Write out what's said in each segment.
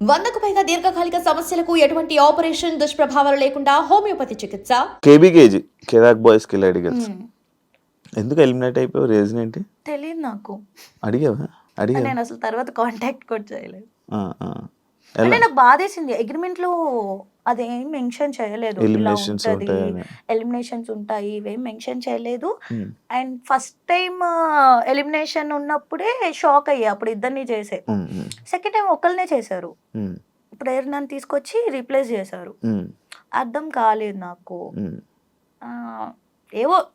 వందకు పైగా దీర్ఘకాలిక సమస్యలకు ఎటువంటి ఆపరేషన్ దుష్ప్రభావాలు లేకుండా హోమియోపతి చికిత్స? కేబీకేజీ కెరాక్ బాయ్స్ కిలాడి గర్ల్స్ ఎందుకు ఎలిమినేట్ అయిపోయావు? రీజన్ ఏంటి? తెలియదు నాకు. అడిగావా? అడిగావా? నేను అసలు తర్వాత కాంటాక్ట్ కూడా చేయలేదు. ఆ, ఆ. అంటే నాకు బాధేసింది. అగ్రిమెంట్లో అదేం మెన్షన్ చేయలేదు. ఉంటాయని. ఎలిమినేషన్స్ ఉంటాయి ఇవేం మెన్షన్ చేయలేదు. అండ్ ఫస్ట్ టైం ఎలిమినేషన్ ఉన్నప్పుడే షాక్ అయ్యా అప్పుడు ఇద్దరిని చేసే. సెకండ్ టైం ఒకళ్ళనే చేశారు. ఎవరు నన్ను తీసుకొచ్చి రీప్లేస్ చేశారు. అర్థం కాలేదు నాకు. ఏవో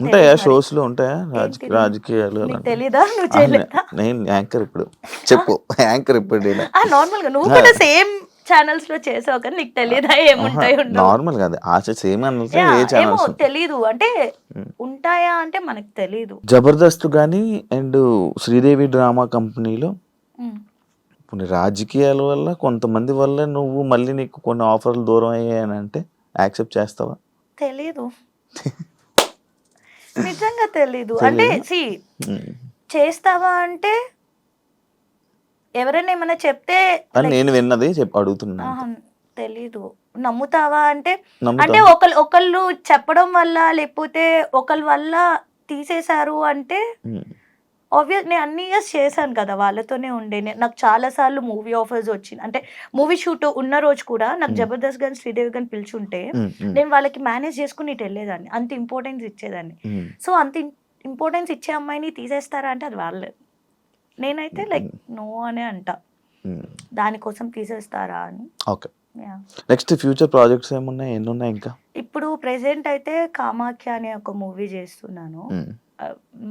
ఉంటాయా. షోస్లో ఉంటాయా? రాజకీయాలు? తెలీదా? నువ్వు చేయలేదా నేను యాంకర్ ఇప్పుడు. చెప్పు. యాంకర్ ఇప్పుడు నార్మల్గా నువ్వు కూడా సేమ్ ఛానల్స్లో చేసావు కానీ నీకు తెలియదా? ఏముంటాయి నార్మల్ కాదు ఆశ సేమ్ ఏమో తెలీదు. అంటే ఉంటాయా అంటే మనకు తెలీదు. జబర్దస్త్ కానీ అండ్ శ్రీదేవి డ్రామా కంపెనీలో కొన్ని రాజకీయాల వల్ల కొంతమంది వల్ల నువ్వు మళ్ళీ నీకు కొన్ని ఆఫర్లు దూరం అయ్యాయని అంటే యాక్సెప్ట్ చేస్తావా? తెలీదు. నిజంగా తెలీదు. అంటే సి. చేస్తావా అంటే ఎవరైనా ఏమైనా చెప్తే అని నేను విన్నది చెప్పి అడుగుతున్నా. తెలీదు. నమ్ముతావా అంటే. అంటే ఒకళ్ళు ఒకళ్ళు చెప్పడం వల్ల లేకపోతే ఒకళ్ళ వల్ల తీసేశారు అంటే. ఆబ్వియస్ నేను అన్ని ఇయర్స్ చేశాను కదా వాళ్ళతోనే ఉండే. నాకు చాలా సార్లు మూవీ ఆఫర్స్ వచ్చింది. అంటే మూవీ షూట్ ఉన్న రోజు కూడా నాకు జబర్దస్త్ గాని శ్రీదేవి గాని పిలుచుంటే నేను వాళ్ళకి మేనేజ్ చేసుకుని ఇటు వెళ్ళేదాన్ని. అంత ఇంపార్టెన్స్ ఇచ్చేదాన్ని. సో అంత ఇంపార్టెన్స్ ఇచ్చే అమ్మాయిని తీసేస్తారా అంటే అది వాళ్ళే. నేనైతే లైక్ నో అనే అంట. దానికోసం తీసేస్తారా అని. ఓకే. నెక్స్ట్ ఫ్యూచర్ ప్రాజెక్ట్స్ ఏమున్నాయి? ఎన్ని ఉన్నాయి ఇంకా? ఇప్పుడు ప్రెసెంట్ అయితే కామాఖ్య అనే ఒక మూవీ చేస్తున్నాను.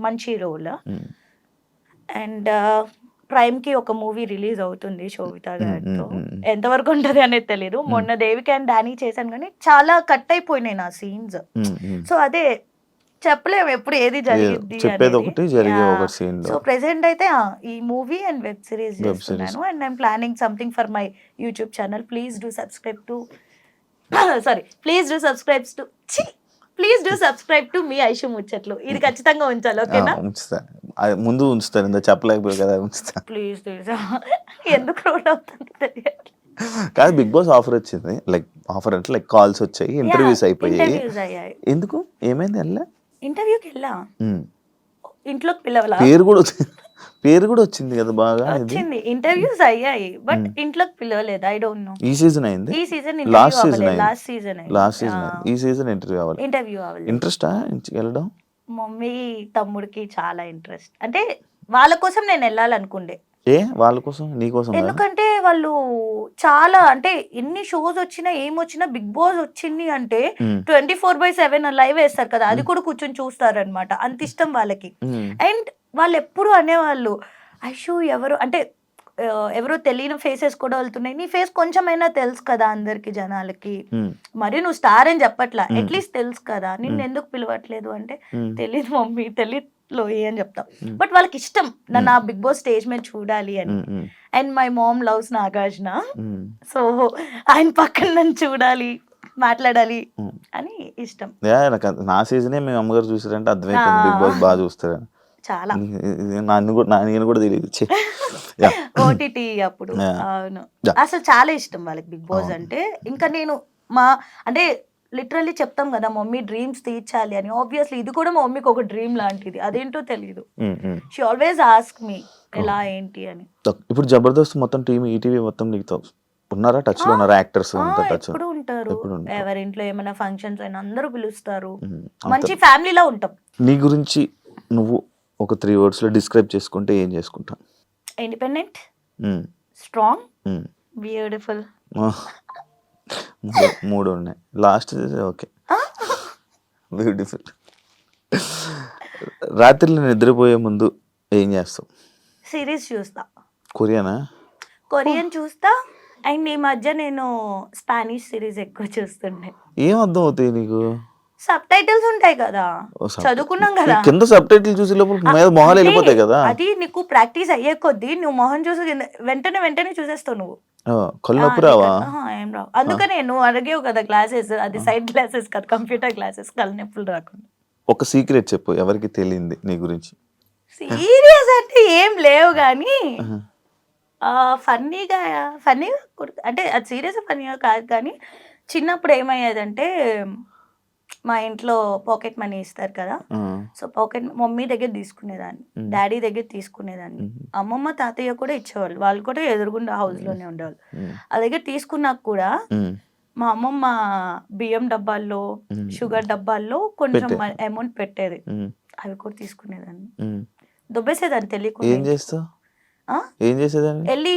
మంచి రోల్. అండ్ ప్రైమ్కి ఒక మూవీ రిలీజ్ అవుతుంది శోభిత గారితో. ఎంతవరకు ఉంటది అనేది తెలియదు మొన్న దేవికి అండ్ డానీ చేశాను కానీ చాలా కట్ అయిపోయినాయి నా సీన్స్. సో అదే చెప్పలేము ఎప్పుడు ఏది జరిగింది చెప్పేది ఒకటి, జరిగే ఒకటి లో. సో ప్రెసెంట్ అయితే ఈ మూవీ అండ్ వెబ్ సిరీస్ చేస్తున్నాను. And I'm planning something for my YouTube channel please do subscribe to sorry please do subscribe to please do subscribe to మీ ఐషు ముచ్చట్లు ఇది ఖచ్చితంగా ఉంచాలి ఓకేనా? ఉంచుతా. ముందు ఉంచుతాను ఇంత చెప్పలేకపోయి కదా ఉంచుతా. ప్లీజ్ ఎందుకు రోడ్ అవుతుంది తెలియదు కాదు బిగ్ బాస్ ఆఫర్ వచ్చింది. లైక్ ఆఫర్ అంటే లైక్ కాల్స్ వచ్చాయి ఇంటర్వ్యూస్ అయిపోయాయి. ఎందుకు? ఏమైంది వెళ్ళా ఇంటర్వ్యూకి వెళ్ళా. ఇంట్లోకి పిలవలా? పేరు కూడా పేరు కూడా వచ్చింది కదా బాగా వచ్చింది. ఇంటర్వ్యూస్ అయ్యాయి బట్ ఇంట్లోకి పిలవలేదు. ఐ డోంట్ నో ఈ సీజన్ అయింది? ఈ season last season last season last season ఈ సీజన్ ఇంటర్వ్యూ అవ్వాలి ఇంటర్వ్యూ అవ్వలేదు. ఇంట్రెస్టా వెళ్ళడం? మమ్మీ తమ్ముడికి చాలా ఇంట్రెస్ట్ అంటే వాళ్ళ కోసం నేను వెళ్ళాలనుకుండే. ఏ? వాళ్ళ కోసం? నీ కోసం? ఎందుకంటే వాళ్ళు చాలా అంటే ఎన్ని షోస్ వచ్చినా ఏం వచ్చినా బిగ్ బాస్ వచ్చింది అంటే twenty four by seven live వేస్తారు కదా. అది కూడా కూర్చొని చూస్తారనమాట అంత ఇష్టం వాళ్ళకి. అండ్ వాళ్ళు ఎప్పుడు అనేవాళ్ళు ఐషు ఎవరు? అంటే ఎవరో తెలియని ఫేసెస్ కూడా వెళ్తున్నాయి. నీ ఫేస్ కొంచెమైనా తెలుసు కదా అందరికి జనాలకి. మరి నువ్వు స్టార్ అని చెప్పట్లా. అట్లీస్ట్ తెలుసు కదా. నిన్ను ఎందుకు పిలవట్లేదు అంటే తెలీదు మమ్మీ తెలియదు లోయి అని చెప్తాం. బట్ వాళ్ళకి ఇష్టం నన్ను ఆ బిగ్ బాస్ స్టేజ్ మీద చూడాలి అని. And my mom loves Nagarjuna. So ఆయన పక్కన నన్ను చూడాలి మాట్లాడాలి. అని ఇష్టం. నా సీజనే మేము అమ్మగారు చూసారంటే అర్థమైపోయింది బిగ్ బాస్ బాగా చూస్తారని. చాలా. నన్ను కూడా నేను కూడా తెలియదు. ఓటీటీ అప్పుడు. అవును. అసలు చాలా ఇష్టం వాళ్ళకి బిగ్ బాస్. అంటే. ఇంకా నేను మా అంటే లిటరల్లీ చెప్తాం కదా మమ్మీ డ్రీమ్స్ తీర్చాలి అని. ఆబ్వియస్లీ ఇది కూడా మా మమ్మీకి ఒక డ్రీమ్ లాంటిది. అదేంటో తెలియదు. షీ ఆల్వేస్ ఆస్క్ మీ ఎలా ఏంటి అని. ఇప్పుడు జబర్దస్త్ మొత్తం టీం ఈటీవీ మొత్తం నీకు ఉన్నారా? టచ్లో ఉన్నారా యాక్టర్స్ టచ్ ఎప్పుడు ఉంటారు. ఎవరింట్లో ఏమైనా ఫంక్షన్స్ అయినా అందరూ పిలుస్తారు. మంచి ఫ్యామిలీలో ఉంటాం. నీ గురించి నువ్వు ఒక త్రీ వర్డ్స్లో డిస్క్రైబ్ చేసుకుంటే ఏం చేసుకుంటావు ఇండిపెండెంట్ స్ట్రాంగ్. బ్యూటిఫుల్ మూడు- మూడు ఉన్నాయి. లాస్ట్ ఓకే బ్యూటిఫుల్ రాత్రిలో నిద్రపోయే ముందు ఏం చేస్తావు? సిరీస్ చూస్తా. కొరియానా కొరియన్ చూస్తా. అండ్ ఈ మధ్య నేను స్పానిష్ సిరీస్ ఎక్కువ చూస్తుండే. ఏం అర్థం అవుతాయి నీకు? సబ్ టైటిల్స్ ఉంటాయి కదా. చదువుకున్నాం కదా. కింద సబ్ టైటిల్ చూసే లోపల మీద మొహాలు వెళ్ళిపోతాయి కదా. అది నీకు ప్రాక్టీస్ అయ్యే కొద్దీ నువ్వు మొహం చూసి వెంటనే వెంటనే చూసేస్తావు నువ్వు. ఆ, కళ్ళు నొప్పి ఆ, రావా ఏం రావు. అందుకనే నువ్వు అడిగేవు కదా గ్లాసెస్ అది సైడ్ గ్లాసెస్ కదా కంప్యూటర్ గ్లాసెస్ కళ్ళనొప్పులు రాకుండా. ఒక సీక్రెట్ చెప్పు ఎవరికి తెలియంది నీ గురించి? సీరియస్ అంటే ఏం లేవు కానీ. ఫన్నీగా ఫన్నీగా అంటే అది సీరియస్ ఫన్నీగా కాదు కానీ చిన్నప్పుడు ఏమయ్యేదంటే మా ఇంట్లో పాకెట్ మనీ ఇస్తారు కదా సో పాకెట్ మమ్మీ దగ్గర తీసుకునేదాన్ని. డాడీ దగ్గర తీసుకునేదాన్ని మ్మ్. అమ్మమ్మ తాతయ్య కూడా ఇచ్చేవాళ్ళు వాళ్ళు కూడా ఎదురుగుండా house లోనే ఉండేవాళ్ళు. ఆ దగ్గర తీసుకున్నాక కూడా. మా అమ్మమ్మ బియ్యం డబ్బాల్లో. షుగర్ డబ్బాల్లో కొంచెం. అమౌంట్ పెట్టేది. అవి కూడా తీసుకునేదాన్ని. దుబ్బేసేదాన్ని తెలియకుండా? ఏం చేసేదాన్ని వెళ్ళి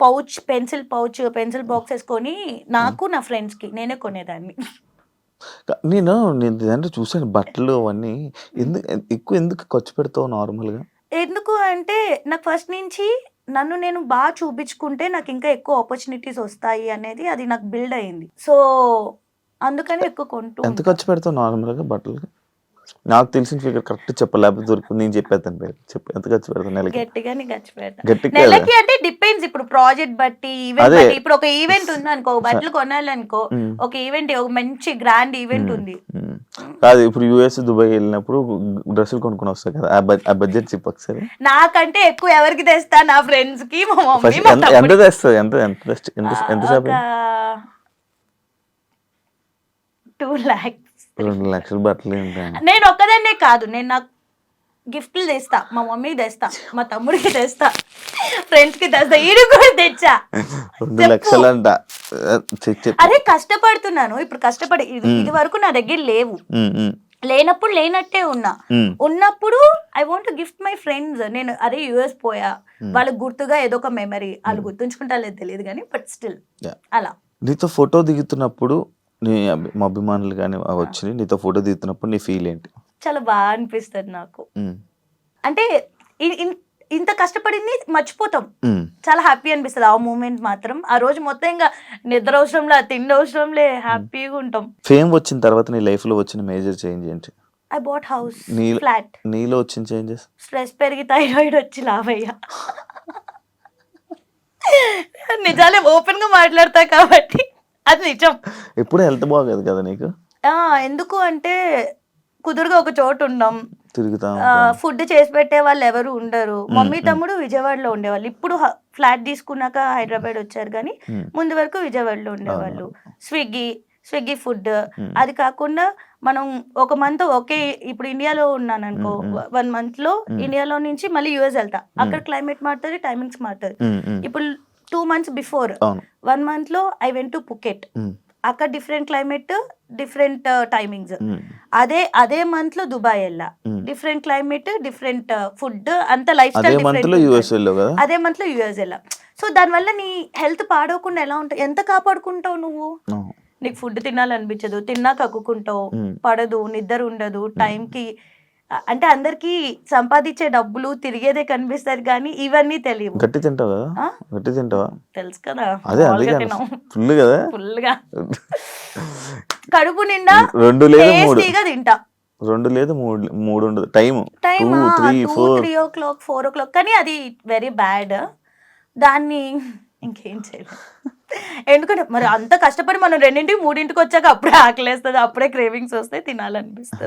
pouch pencil pouch pencil box వేసుకొని నాకు నా ఫ్రెండ్స్కి నేనే కొనేదాన్ని నేను నేను అంటే చూసాను బట్టలు అవన్నీ. ఎందుకు ఎక్కువ ఎందుకు ఖర్చు పెడతావు నార్మల్గా? ఎందుకు అంటే నాకు ఫస్ట్ నుంచి నన్ను నేను బాగా చూపించుకుంటే నాకు ఇంకా ఎక్కువ ఆపర్చునిటీస్ వస్తాయి అనేది అది నాకు బిల్డ్ అయింది. సో అందుకని ఎక్కువ కొంటూ ఎంత. ఖర్చు పెడతావు నార్మల్గా బట్టలకి? నాకు తెలిసిన ఫిగర్ కరెక్ట్ చెప్ప లేకపోతే దొరుకుతుంది నేను చెప్పేస్తాను పేరు. చెప్పు ఎంత ఖర్చు పెడతావు నెలకి? గట్టిగానే ఖర్చు పెడతా. గట్టిగా నెలకి అంటే డిపెండ్స్ ఇప్పుడు ప్రాజెక్ట్ బట్టి ఈవెంట్. బట్టి. ఇప్పుడు ఒక ఈవెంట్ ఉంది అనుకో బట్టలు కొనాలనుకో. ఒక ఈవెంట్ ఒక మంచి గ్రాండ్ ఈవెంట్ ఉంది. కాదు ఇప్పుడు యుఎస్ దుబాయ్ వెళ్ళినప్పుడు డ్రెస్సులు కొనుక్కొని వస్తాయి కదా ఆ బడ్- ఆ బడ్జెట్ చెప్పు ఒకసారి. నాకంటే ఎక్కువ ఎవరికి తెస్తా? నా ఫ్రెండ్స్కి మా మమ్మీ ఎంత. తెస్తుంది ఎంత ఎంత ఎంత ఎంత టూ లాక్స్ రెండు లక్షల బట్టలు నేను ఒక్కదాన్నే కాదు నేను నాకు గిఫ్ట్లు తెస్తా మా మమ్మీకి తెస్తా మా తమ్ముడికి తెస్తా ఫ్రెండ్స్కి తెస్తా ఈడు కూడా తెచ్చా. రెండు. లక్షలు అంట అదే కష్టపడుతున్నాను ఇప్పుడు కష్టపడి ఇది వరకు నా దగ్గర లేవు. లేనప్పుడు లేనట్టే ఉన్నా. ఉన్నప్పుడు I want gift my friends నేను అరే యుఎస్ పోయా. వాళ్ళకి గుర్తుగా ఏదో ఒక మెమరీ వాళ్ళు గుర్తుంచుకుంటా లేదు తెలియదు కానీ బట్ స్టిల్. అలా. నీతో ఫోటో దిగుతున్నప్పుడు నీ అభి- మా అభిమానులు కానీ వచ్చి నీతో ఫోటో దిగుతున్నప్పుడు నీ ఫీల్ ఏంటి? చాలా బాగా అనిపిస్తుంది నాకు. అంటే ఇ- ఇన్- ఇంత కష్టపడింది మర్చిపోతాం. చాలా హ్యాపీ అనిపిస్తుంది. ఆ మూమెంట్ మాత్రం. ఆ రోజు మొత్తం ఇంకా నిద్ర అవసరంలే తిండి అవసరంలే హ్యాపీగా ఉంటాం. ఫేమ్ వచ్చిన తర్వాత నీ లైఫ్లో వచ్చిన మేజర్ చేంజ్ ఏంటి? ఐ బాట్ హౌస్ ఫ్లాట్ నీలో వచ్చిన చేంజెస్? స్ట్రెస్ పెరిగి థైరాయిడ్ వచ్చి లావయ్యా. నిజాలే ఓపెన్గా మాట్లాడతా కాబట్టి. అది నిజం. ఎప్పుడు హెల్త్ బాగోదు కదా నీకు? ఆ, ఎందుకు అంటే కుదురుగా ఒక చోటు ఉన్నాం తిరుగుతా ఫుడ్ చేసి పెట్టే వాళ్ళు ఎవరు ఉండరు. మమ్మీ తమ్ముడు విజయవాడలో ఉండేవాళ్ళు. ఇప్పుడు ఫ్లాట్ తీసుకున్నాక హైదరాబాద్ వచ్చారు కానీ. ముందు వరకు విజయవాడలో ఉండేవాళ్ళు. Swiggy Swiggy food. అది కాకుండా మనం ఒక మంత్ ఒకే ఇప్పుడు ఇండియాలో ఉన్నాను అనుకో వన్ మంత్లో ఇండియాలో నుంచి మళ్ళీ యుఎస్ వెళ్తా. అక్కడ క్లైమేట్ మారుతుంది టైమింగ్స్ మారుతుంది. ఇప్పుడు టూ మంత్స్ బిఫోర్ వన్ మంత్లో ఐ వెంట్ టు పుకెట్ అక్కడ డిఫరెంట్ క్లైమేట్ డిఫరెంట్ టైమింగ్స్. అదే అదే మంత్లో దుబాయ్ వెళ్ళా. Hmm. Different climate different food అంత లైఫ్ స్టైల్ అదే మంత్లో యుఎస్ వెళ్ళా. సో దానివల్ల నీ హెల్త్ పాడవకుండా ఎలా ఉంటావు ఎంత కాపాడుకుంటావు నువ్వు. నీకు ఫుడ్ తినాలనిపించదు. తిన్నా కక్కుకుంటావు Hmm. పడదు నిద్ర ఉండదు టైంకి అంటే అందరికి సంపాదించే డబ్బులు తిరిగేదే కనిపిస్తారు కానీ ఇవన్నీ తెలియవు. గట్టి తింటావు కదా? గట్టి తింటావా? తెలుసు కదా. అదే అందుకే ఫుల్ కదా? ఫుల్గా కడుపు నిండా రెండు లేదు మూడు. తింటా. రెండు లేదు మూడు మూడు ఉండదు. Time two three four. Three o'clock four o'clock. కానీ అది వెరీ బ్యాడ్. దాన్ని ఇంకేం చేయలేదు ఎందుకంటే మరి అంత కష్టపడి మనం రెండింటికి మూడింటికి వచ్చాక అప్పుడే ఆకలేస్తుంది అప్పుడే క్రేవింగ్స్ వస్తాయి తినాలనిపిస్తుంది.